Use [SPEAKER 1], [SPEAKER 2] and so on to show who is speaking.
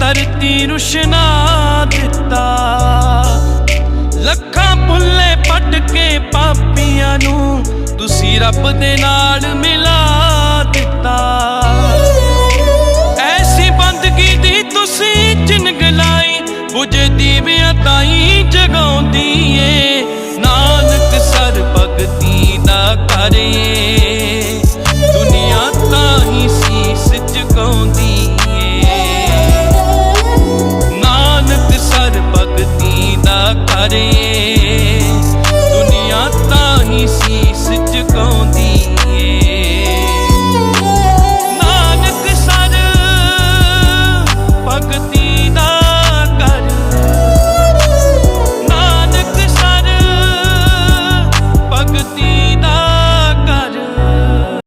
[SPEAKER 1] ਧਰਤੀ ਰੁਸ਼ਨਾ ਦਿੱਤਾ। ਲੱਖਾਂ ਭੁੱਲੇ ਪੱਟ ਕੇ ਪਾਪੀਆਂ ਨੂੰ ਤੁਸੀਂ ਰੱਬ ਦੇ ਨਾਲ ਮਿਲਾ ਦਿੱਤਾ। ਐਸੀ ਬੰਦਗੀ ਦੀ ਤੁਸੀਂ ਜਿੰਨ ਗਲਾਈ ਬੁਝਦੀ ਤਾਈ ਜਗਾਉਂਦੀ। see